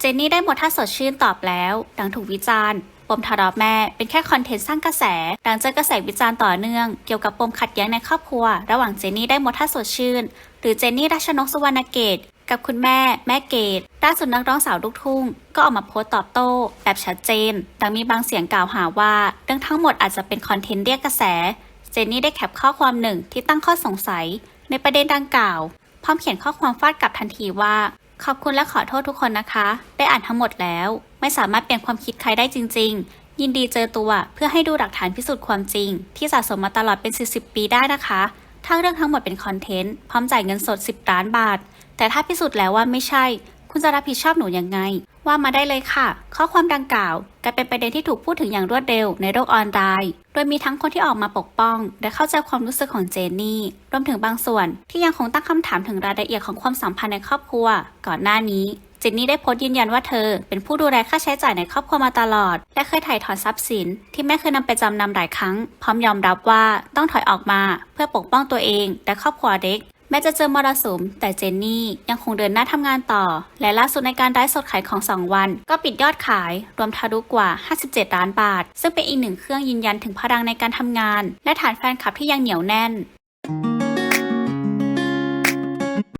เจนนี่ได้หมดท่าสดชื่นตอบแล้วดังถูกวิจารณ์ปมทะเลาะแม่เป็นแค่คอนเทนต์สร้างกระแสดังเจอกระแสวิจารณ์ต่อเนื่อง เกี่ยวกับปมขัดแย้งในครอบครัว ระหว่างเจนนี่ได้หมดท่าสดชื่น หรือเจนนี่รัชนกสุวรรณเกต กับคุณแม่ แม่เกดด้าสุดนักร้องสาวลูกทุ่ง ก็ออกมาโพสต์ตอบโต้ แบบชัดเจนดังมีบางเสียงกล่าวหาว่า เรื่องทั้งหมดอาจจะเป็นคอนเทนต์เรียกกระแส เจนนี่ได้แคปข้อความหนึ่งที่ตั้งข้อสงสัย ในประเด็นดังกล่าว พร้อมเขียนข้อความฟาดกลับทันทีว่า ขอบคุณและขอโทษทุกคนนะคะ ได้อ่านทั้งหมดแล้ว ไม่สามารถเปลี่ยนความคิดใครได้จริง ๆ ยินดีเจอตัวเพื่อให้ดูหลักฐานพิสูจน์ความจริง ที่สะสมมาตลอดเป็น 40 ปีได้นะคะ ถ้าเรื่องทั้งหมดเป็นคอนเทนต์พร้อมจ่ายเงินสด 10 ล้านบาท แต่ถ้าพิสูจน์แล้วว่าไม่ใช่ คุณจะรับผิดชอบหนูยังไง ว่ามาได้เลยค่ะ ข้อความดังกล่าวกลายเป็นประเด็นที่ถูกพูดถึงอย่างรวดเร็วในโลกออนไลน์ โดยมีทั้งคนที่ออกมาปกป้อง และเข้าใจความรู้สึกของเจนนี่ รวมถึงบางส่วนที่ยังคงตั้งคำถามถึงรายละเอียดของความสัมพันธ์ในครอบครัว ก่อนหน้านี้เจนนี่ได้โพสต์ยืนยันว่าเธอ เป็นผู้ดูแลค่าใช้จ่ายในครอบครัวมาตลอด และเคยถ่ายถอนทรัพย์สิน ที่แม่เคยนำไปจำนำหลายครั้ง พร้อมยอมรับว่าต้องถอยออกมา เพื่อปกป้องตัวเอง และครอบครัวเด็ก แม้จะเจอมรสุม แต่เจนนี่ยังคงเดินหน้าทำงานต่อ และล่าสุดในการได้สดขายของ 2 วัน ก็ปิดยอดขาย รวมทะลุกว่า 57 ล้านบาท ซึ่งเป็นอีกหนึ่งเครื่องยืนยันถึงพลังในการทำงาน และฐานแฟนคลับที่ยังเหนียวแน่น